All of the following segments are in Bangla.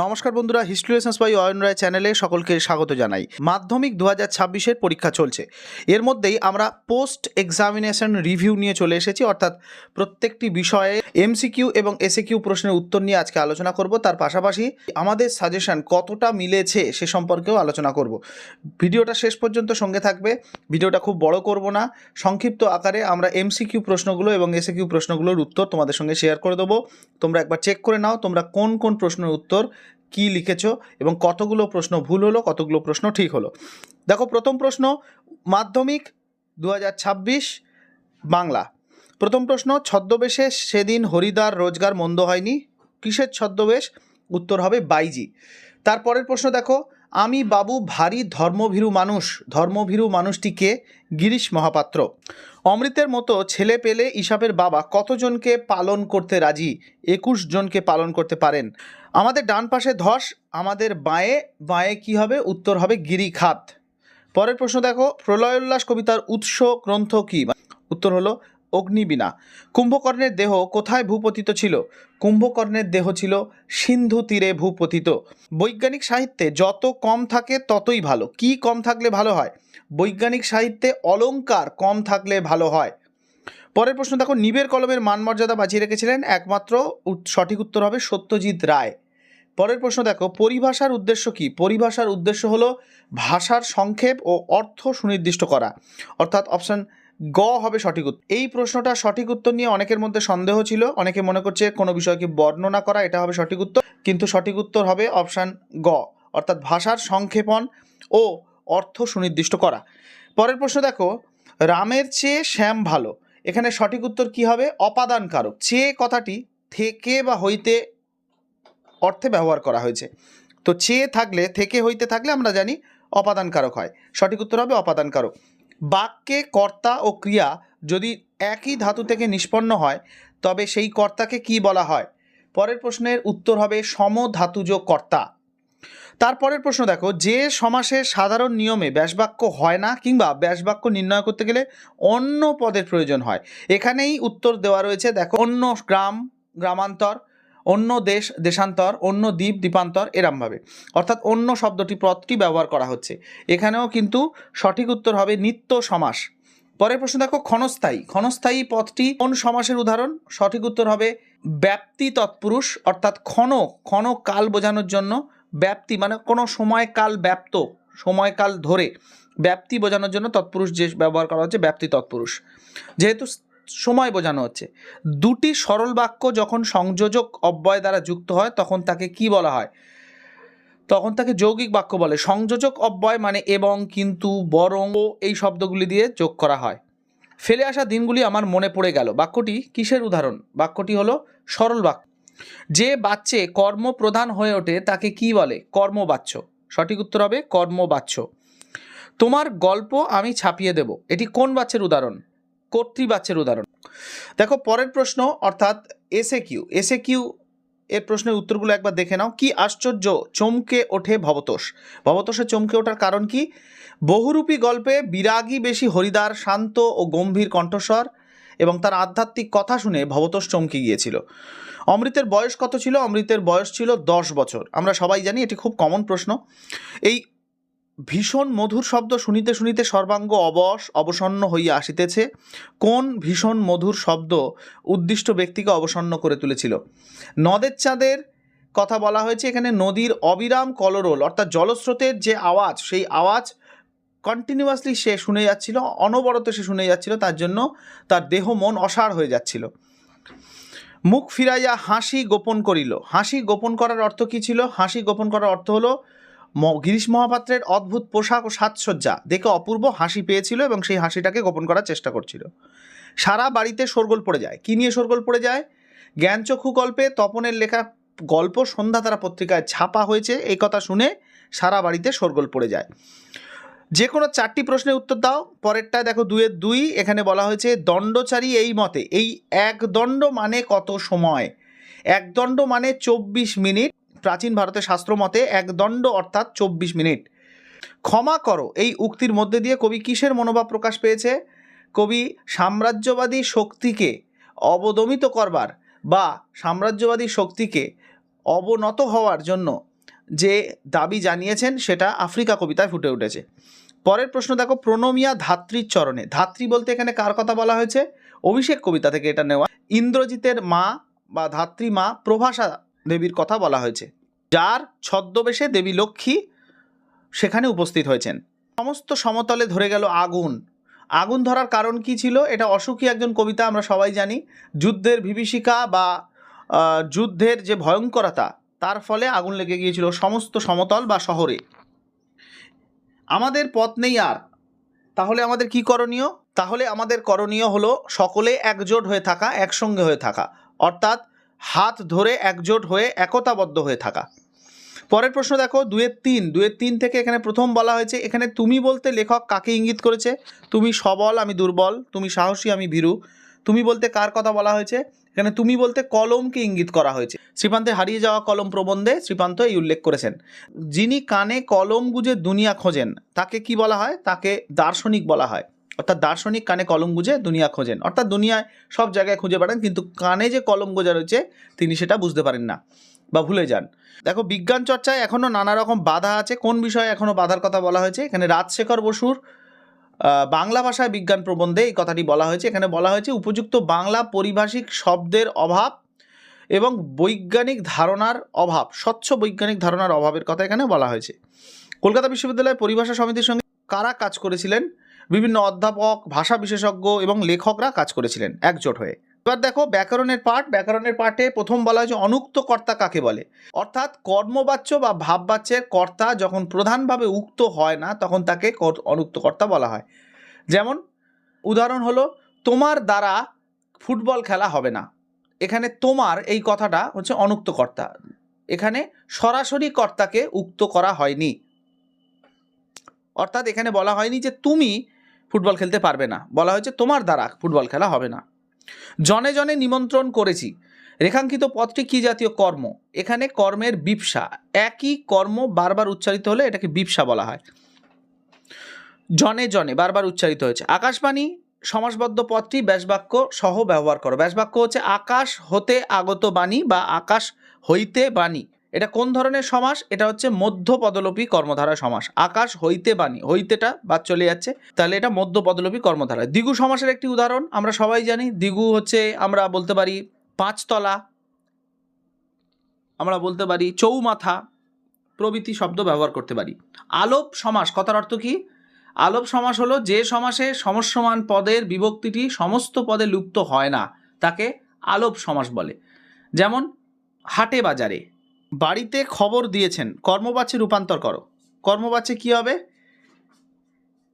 নমস্কার বন্ধুরা, history lessons by Ayan Roy চ্যানেলে সকলকে স্বাগত জানাই। মাধ্যমিক দু হাজার ছাব্বিশের পরীক্ষা চলছে। এর মধ্যেই আমরা পোস্ট এক্সামিনেশন রিভিউ নিয়ে চলে এসেছি, অর্থাৎ প্রত্যেকটি বিষয়ে এমসিকিউ এবং এসএকিউ প্রশ্নের উত্তর নিয়ে আজকে আলোচনা করব। তার পাশাপাশি আমাদের সাজেশন কতটা মিলেছে সে সম্পর্কেও আলোচনা করব। ভিডিওটা শেষ পর্যন্ত সঙ্গে থাকবে। ভিডিওটা খুব বড় করব না। সংক্ষিপ্ত আকারে আমরা এমসিকিউ প্রশ্নগুলো এবং এসএকিউ প্রশ্নগুলোর উত্তর তোমাদের সঙ্গে শেয়ার করে দেবো। তোমরা একবার চেক করে নাও, তোমরা কোন কোন প্রশ্নের উত্তর কি লিখেছ এবং কতগুলো প্রশ্ন ভুল হলো, কতগুলো প্রশ্ন ঠিক হলো? দেখো, প্রথম প্রশ্ন, মাধ্যমিক দু হাজার ছাব্বিশ বাংলা। প্রথম প্রশ্ন, ছদ্মবেশে সেদিন হরিদার রোজগার মন্দ হয়নি। কিসের ছদ্মবেশ? উত্তর হবে বাইজি। তারপরের প্রশ্ন দেখো আমি বাবু ভারী ধর্মভীরু মানুষ। ধর্মভীরু মানুষটিকে গিরিশ মহাপাত্র। অমৃতের মতো ছেলে পেলে ইসাবের বাবা কতজনকে পালন করতে রাজি? একুশ জনকে পালন করতে পারেন। আমাদের ডান পাশে ধস, আমাদের বাঁয়ে বাঁয়ে কি হবে? উত্তর হবে গিরিখাত পরের প্রশ্ন দেখো প্রলয়োল্লাস কবিতার উৎস, গ্রন্থ কি? উত্তর হলো অগ্নিবীণা। কুম্ভকর্ণের দেহ কোথায় ভূপতিত ছিল? কুম্ভকর্ণের দেহ ছিল সিন্ধু তীরে ভূপতিত। বৈজ্ঞানিক সাহিত্যে যত কম থাকে ততই ভালো। কি কম থাকলে ভালো হয়? বৈজ্ঞানিক সাহিত্যে অলঙ্কার কম থাকলে ভালো হয়। পরের প্রশ্ন, দেখো, নিবের কলমের মানমর্যাদা বাঁচিয়ে রেখেছিলেন একমাত্র সঠিক উত্তর হবে সত্যজিৎ রায়। পরের প্রশ্ন, দেখো, পরিভাষার উদ্দেশ্য কি? পরিভাষার উদ্দেশ্য হলো ভাষার সংক্ষেপ ও অর্থ সুনির্দিষ্ট করা। অর্থাৎ অপশন গ হবে সঠিক উত্তর। এই প্রশ্নটা সঠিক উত্তর নিয়ে অনেকের মধ্যে সন্দেহ ছিল। অনেকে মনে করছে কোনো বিষয়কে বর্ণনা করা, এটা হবে সঠিক উত্তর। কিন্তু সঠিক উত্তর হবে অপশান গ, অর্থাৎ ভাষার সংক্ষেপণ ও অর্থ সুনির্দিষ্ট করা। পরের প্রশ্ন দেখো, রামের চেয়ে শ্যাম ভালো। এখানে সঠিক উত্তর কি হবে? অপাদান কারক চেয়ে কথাটি থেকে বা হইতে অর্থে ব্যবহার করা হয়েছে। তো চেয়ে থাকলে, থেকে হইতে থাকলে আমরা জানি অপাদান কারক হয়। সঠিক উত্তর হবে অপাদান কারক বাক্যে কর্তা ও ক্রিয়া যদি একই ধাতু থেকে নিষ্পন্ন হয়, তবে সেই কর্তাকে কি বলা হয়? পরের প্রশ্নের উত্তর হবে সমধাতুজ কর্তা। তারপরের প্রশ্ন দেখো, যে সমাসে সাধারণ নিয়মে ব্যাসবাক্য হয় না কিংবা ব্যাসবাক্য নির্ণয় করতে গেলে অন্য পদের প্রয়োজন হয়। এখানেই উত্তর দেওয়া রয়েছে, দেখো, অন্য গ্রাম, গ্রামান্তর অন্য দেশ, দেশান্তর, অন্য দ্বীপ, দ্বীপান্তর এরমভাবে। অর্থাৎ অন্য শব্দটি পদটি ব্যবহার করা হচ্ছে। এখানেও কিন্তু সঠিক উত্তর হবে নিত্য সমাস। পরের প্রশ্ন দেখো, ক্ষণস্থায়ী। ক্ষণস্থায়ী পথটি কোন সমাসের উদাহরণ? সঠিক উত্তর হবে ব্যাপ্তি তৎপুরুষ, অর্থাৎ ক্ষণ ক্ষণ কাল বোঝানোর জন্য ব্যাপ্তি মানে কোনো সময়কাল ব্যাপ্ত, সময়কাল ধরে। ব্যাপ্তি বোঝানোর জন্য তৎপুরুষ যে ব্যবহার করা হচ্ছে ব্যাপ্তি তৎপুরুষ। যেহেতু সময় বোঝানো হচ্ছে। দুটি সরল বাক্য যখন সংযোজক অব্যয় দ্বারা যুক্ত হয়, তখন তাকে কি বলা হয়? তখন তাকে যৌগিক বাক্য বলে। সংযোজক অব্যয় মানে এবং, কিন্তু, বরং এই শব্দগুলি দিয়ে যোগ করা হয়। ফেলে আসা দিনগুলি আমার মনে পড়ে গেল। বাক্যটি কিসের উদাহরণ? বাক্যটি হলো সরল বাক্য। যে বাচ্চে কর্মপ্রধান হয়ে ওঠে, তাকে কি বলে? কর্মবাচ্য। সঠিক উত্তর হবে কর্মবাচ্য। তোমার গল্প আমি ছাপিয়ে দেব। এটি কোন বাচ্চের উদাহরণ? কর্তৃবাচ্যের উদাহরণ। দেখো, পরের প্রশ্ন, অর্থাৎ এসে কিউ এসে কিউ এর প্রশ্নের উত্তরগুলো একবার দেখে নাও। কি আশ্চর্য, চমকে ওঠে ভবতোষ। ভবতোষে চমকে ওঠার কারণ কি? বহুরূপী গল্পে বিরাগী বেশি হরিদার শান্ত ও গম্ভীর কণ্ঠস্বর এবং তার আধ্যাত্মিক কথা শুনে ভবতোষ চমকে গিয়েছিল। অমৃতের বয়স কত ছিল? অমৃতের বয়স ছিল দশ বছর। আমরা সবাই জানি, এটি খুব কমন প্রশ্ন। এই ভীষণ মধুর শব্দ শুনিতে শুনিতে সর্বাঙ্গ অবশ, অবসন্ন হইয়া আসিতেছে। কোন ভীষণ মধুর শব্দ উদ্দিষ্ট ব্যক্তিকে অবসন্ন করে তুলেছিল? নদের চাঁদের কথা বলা হয়েছে, এখানে নদীর অবিরাম কলরোল, অর্থাৎ জলস্রোতের যে আওয়াজ, সেই আওয়াজ কন্টিনিউয়াসলি সে শুনে যাচ্ছিল, অনবরত সে শুনে যাচ্ছিল, তার জন্য তার দেহ মন অসাড় হয়ে যাচ্ছিল। মুখ ফিরাইয়া হাসি গোপন করিল। হাসি গোপন করার অর্থ কী ছিল? হাসি গোপন করার অর্থ হলো গিরিশ মহাপাত্রের অদ্ভুত পোশাক ও সাজসজ্জা দেখে অপূর্ব হাসি পেয়েছিল এবং সেই হাসিটাকে গোপন করার চেষ্টা করছিল। সারা বাড়িতে শোরগোল পড়ে যায়। কী নিয়ে শোরগোল পড়ে যায়? জ্ঞানচক্ষু গল্পে তপনের লেখা গল্প সন্ধ্যা তারা পত্রিকায় ছাপা হয়েছে। এই কথা শুনে সারা বাড়িতে শোরগোল পড়ে যায়। যে কোনো চারটি প্রশ্নের উত্তর দাও। পরেরটায় দেখো দুয়ের দুই। এখানে বলা হয়েছে, দণ্ডচারী এই মতে, এই এক দণ্ড মানে কত সময়? এক দণ্ড মানে চব্বিশ মিনিট প্রাচীন ভারতের শাস্ত্র মতে এক দণ্ড অর্থাৎ চব্বিশ মিনিট। ক্ষমা করো, এই উক্তির মধ্যে দিয়ে কবি কিসের মনোভাব প্রকাশ পেয়েছে? কবি সাম্রাজ্যবাদী শক্তিকে অবদমিত করবার বা সাম্রাজ্যবাদী শক্তিকে অবনত হওয়ার জন্য যে দাবি জানিয়েছেন, সেটা আফ্রিকা কবিতায় ফুটে উঠেছে। পরের প্রশ্ন দেখো, প্রণমিয়া ধাত্রীর চরণে। ধাত্রী বলতে এখানে কার কথা বলা হয়েছে? অভিষেক কবিতা থেকে এটা নেওয়া। ইন্দ্রজিতের মা বা ধাত্রী মা প্রভাষা দেবীর কথা বলা হয়েছে। যার ছদ্মবেশে দেবী লক্ষ্মী সেখানে উপস্থিত হয়েছেন। সমস্ত সমতলে ধরে গেল আগুন। আগুন ধরার কারণ কি ছিল? এটা অসুখী একজন কবিতা আমরা সবাই জানি। যুদ্ধের বিভীষিকা বা যুদ্ধের যে ভয়ঙ্করতা, তার ফলে আগুন লেগে গিয়েছিল সমস্ত সমতল বা শহরে। আমাদের পথ নেই আর। তাহলে আমাদের কি করণীয়? তাহলে আমাদের করণীয় হলো সকলে একজোট হয়ে থাকা, একসঙ্গে হয়ে থাকা। অর্থাৎ হাত ধরে একজোট হয়ে একতাবদ্ধ হয়ে থাকা। পরের প্রশ্ন দেখো দুয়ের তিন। দুয়ের তিন থেকে এখানে প্রথম বলা হয়েছে, এখানে তুমি বলতে লেখক কাকে ইঙ্গিত করেছে? তুমি সবল, আমি দুর্বল, তুমি সাহসী, আমি ভীরু। তুমি বলতে কার কথা বলা হয়েছে? এখানে তুমি বলতে কলমকে ইঙ্গিত করা হয়েছে। শ্রীপান্তে হারিয়ে যাওয়া কলম প্রবন্ধে শ্রীপান্ত এই উল্লেখ করেছেন। যিনি কানে কলম গুজে দুনিয়া খোঁজেন, তাকে কি বলা হয়? তাকে দার্শনিক বলা হয়। অর্থাৎ দার্শনিক কানে কলম গুজে দুনিয়া খোঁজেন। অর্থাৎ দুনিয়ায় সব জায়গায় খুঁজে বেড়ান, কিন্তু কানে যে কলম গোজা রয়েছে তিনি সেটা বুঝতে পারেন না বা ভুলে যান। দেখো, বিজ্ঞান চর্চায় এখনও নানা রকম বাধা আছে। কোন বিষয়ে এখনও বাধার কথা বলা হয়েছে? এখানে রাজশেখর বসুর বাংলা ভাষায় বিজ্ঞান প্রবন্ধে এই কথাটি বলা হয়েছে। এখানে বলা হয়েছে, উপযুক্ত বাংলা পরিভাষিক শব্দের অভাব এবং বৈজ্ঞানিক ধারণার অভাব, স্বচ্ছ বৈজ্ঞানিক ধারণার অভাবের কথা এখানে বলা হয়েছে। কলকাতা বিশ্ববিদ্যালয় পরিভাষা সমিতির সঙ্গে কারা কাজ করেছিলেন? বিভিন্ন অধ্যাপক, ভাষা বিশেষজ্ঞ এবং লেখকরা কাজ করেছিলেন একজোট হয়ে। এবার দেখো ব্যাকরণের পাঠ। ব্যাকরণের পাঠে প্রথম বলা হয়েছে অনুক্ত কর্তা কাকে বলে? অর্থাৎ কর্মবাচ্য বা ভাববাচ্যের কর্তা যখন প্রধানভাবে উক্ত হয় না, তখন তাকে অনুক্ত কর্তা বলা হয়। যেমন, উদাহরণ হলো, তোমার দ্বারা ফুটবল খেলা হবে না। এখানে তোমার এই কথাটা হচ্ছে অনুক্ত কর্তা এখানে সরাসরি কর্তাকে উক্ত করা হয়নি। অর্থাৎ এখানে বলা হয়নি যে তুমি ফুটবল খেলতে পারবে না। বলা হয়েছে, তোমার দ্বারা ফুটবল খেলা হবে না। জনে জনে নিমন্ত্রণ করেছি। রেখাঙ্কিত পদটি কি জাতীয় কর্ম? এখানে কর্মের বিপসা। একই কর্ম বারবার উচ্চারিত হলে এটাকে বিপসা বলা হয়। জনে জনে বারবার উচ্চারিত হয়েছে। আকাশবাণী, সমাসবদ্ধ পদটি ব্যাসবাক্য সহ ব্যবহার করো। ব্যাসবাক্য হচ্ছে, আকাশ হতে আগত বাণী বা আকাশ হইতে বাণী। এটা কোন ধরনের সমাস? এটা হচ্ছে মধ্য পদলোপী কর্মধারা সমাস। আকাশ হইতে বাণী, হইতেটা বাদ চলে যাচ্ছে। তাহলে এটা মধ্য পদলোপী কর্মধারা। দ্বিগু সমাসের একটি উদাহরণ, আমরা সবাই জানি। দ্বিগু হচ্ছে, আমরা বলতে পারি, পাঁচতলা। আমরা বলতে পারি, চৌমাথা প্রভৃতি শব্দ ব্যবহার করতে পারি। আলোপ সমাস, কথার অর্থ কি? আলোপ সমাস হলো যে সমাসে সমস্যমান পদের বিভক্তিটি সমস্ত পদে লুপ্ত হয় না, তাকে আলোপ সমাস বলে। যেমন, হাটে বাজারে। বাড়িতে খবর দিয়েছেন কর্মবাচ্যে রূপান্তর করো। কর্মবাচ্যে কি হবে?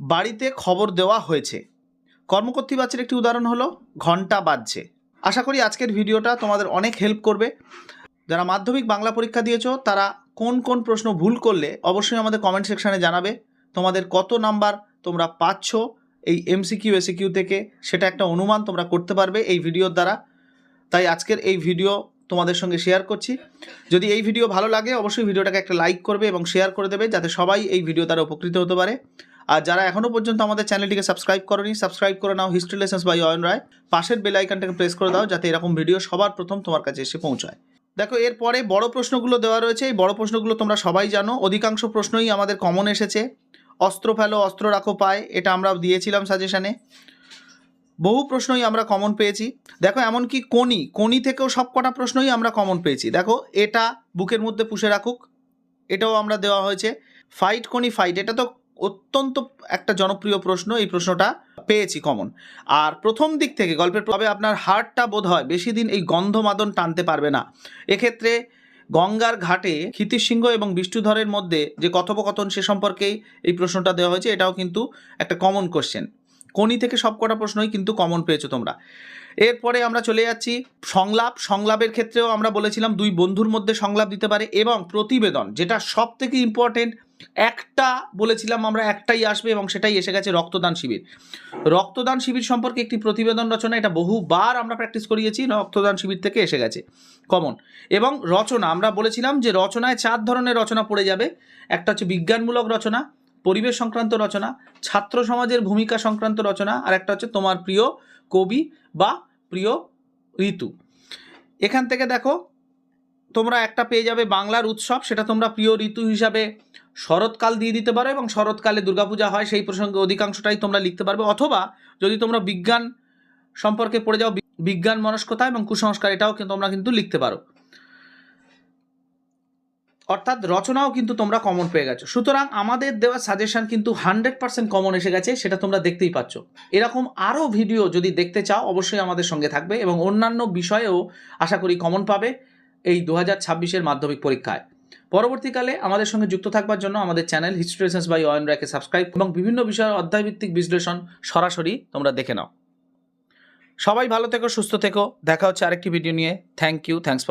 বাড়িতে খবর দেওয়া হয়েছে। কর্মকর্তৃবাচ্যের একটি উদাহরণ হলো ঘণ্টা বাজছে। আশা করি আজকের ভিডিওটা তোমাদের অনেক হেল্প করবে। যারা মাধ্যমিক বাংলা পরীক্ষা দিয়েছ, তারা কোন কোন প্রশ্ন ভুল করলে অবশ্যই আমাদের কমেন্ট সেকশানে জানাবে। তোমাদের কত নাম্বার তোমরা পাচ্ছ এই এমসিকিউ এসিকিউ থেকে, সেটা একটা অনুমান তোমরা করতে পারবে এই ভিডিওর দ্বারা। তাই আজকের এই ভিডিও তোমাদের সঙ্গে শেয়ার করছি। যদি এই ভিডিও ভালো লাগে, অবশ্যই ভিডিওটাকে একটা লাইক করবে এবং শেয়ার করে দেবে, যাতে সবাই এই ভিডিও দ্বারা উপকৃত হতে পারে। আর যারা এখনও পর্যন্ত আমাদের চ্যানেলটিকে সাবস্ক্রাইব করনি সাবস্ক্রাইব করে নাও history lessons by Ayan Roy পাশের বেল আইকনটাকে প্রেস করে দাও, যাতে এরকম ভিডিও সবার প্রথম তোমার কাছে এসে পৌঁছায়। দেখো, এরপরে বড় প্রশ্নগুলো দেওয়া রয়েছে। এই বড় প্রশ্নগুলো তোমরা সবাই জানো। অধিকাংশ প্রশ্নই আমাদের কমন এসেছে। অস্ত্র ফেলো, অস্ত্র রাখো পায়। এটা আমরা দিয়েছিলাম সাজেশানে বহু প্রশ্নই আমরা কমন পেয়েছি। দেখো, এমনকি কোনি কোনি থেকেও সব কটা প্রশ্নই আমরা কমন পেয়েছি। দেখো, এটা বুকের মধ্যে পুষে রাখুক, এটাও আমরা দেওয়া হয়েছে। ফাইট কোনি ফাইট এটা তো অত্যন্ত একটা জনপ্রিয় প্রশ্ন, এই প্রশ্নটা পেয়েছি কমন আর প্রথম দিক থেকে গল্পের তবে আপনার হার্টটা বোধ হয় বেশি দিন এই গন্ধমাদন টানতে পারবে না। এক্ষেত্রে গঙ্গার ঘাটে ক্ষিতিশ সিংহ এবং বিষ্ণুধরের মধ্যে যে কথোপকথন সে সম্পর্কেই এই প্রশ্নটা দেওয়া হয়েছে, এটাও কিন্তু একটা কমন কোশ্চেন কোনি থেকে সবকটা প্রশ্নই কিন্তু কমন পেয়েছ তোমরা। এরপরে আমরা চলে যাচ্ছি সংলাপ। সংলাপের ক্ষেত্রেও আমরা বলেছিলাম দুই বন্ধুর মধ্যে সংলাপ দিতে পারে এবং প্রতিবেদন, যেটা সব থেকে ইম্পর্টেন্ট একটা বলেছিলাম আমরা একটাই আসবে এবং সেটাই এসে গেছে রক্তদান শিবির। রক্তদান শিবির সম্পর্কে একটি প্রতিবেদন রচনা, এটা বহুবার আমরা প্র্যাকটিস করিয়েছি, রক্তদান শিবির থেকে এসে গেছে কমন এবং রচনা, আমরা বলেছিলাম যে রচনায় চার ধরনের রচনা পড়ে যাবে, একটা হচ্ছে বিজ্ঞানমূলক রচনা পরিবেশ সংক্রান্ত রচনা, ছাত্র সমাজের ভূমিকা সংক্রান্ত রচনা, আর একটা হচ্ছে তোমার প্রিয় কবি বা প্রিয় ঋতু। এখান থেকে দেখো, তোমরা একটা পেয়ে যাবে বাংলার উৎসব, সেটা তোমরা প্রিয় ঋতু হিসাবে শরৎকাল দিয়ে দিতে পারো এবং শরৎকালে দুর্গাপূজা হয়, সেই প্রসঙ্গে অধিকাংশটাই তোমরা লিখতে পারবে। অথবা যদি তোমরা বিজ্ঞান সম্পর্কে পড়ে যাও বিজ্ঞান মনস্কতা এবং কুসংস্কার, এটাও কিন্তু তোমরা কিন্তু লিখতে পারো। অর্থাৎ রচনাও কিন্তু তোমরা কমন পেয়ে গেছো। সুতরাং আমাদের দেওয়া সাজেশন কিন্তু হান্ড্রেড পার্সেন্ট কমন এসে গেছে, সেটা তোমরা দেখতেই পাচ্ছ। এরকম আরও ভিডিও যদি দেখতে চাও, অবশ্যই আমাদের সঙ্গে থাকবে এবং অন্যান্য বিষয়েও আশা করি কমন পাবে এই দু হাজার ছাব্বিশের মাধ্যমিক পরীক্ষায়। পরবর্তীকালে আমাদের সঙ্গে যুক্ত থাকবার জন্য আমাদের channel history lessons by Ayan রায়কে সাবস্ক্রাইব এবং বিভিন্ন বিষয়ের অধ্যায়ভিত্তিক বিশ্লেষণ সরাসরি তোমরা দেখে নাও। সবাই ভালো থেকো, সুস্থ থেকো। দেখা হচ্ছে আরেকটি ভিডিও নিয়ে। Thank you thanks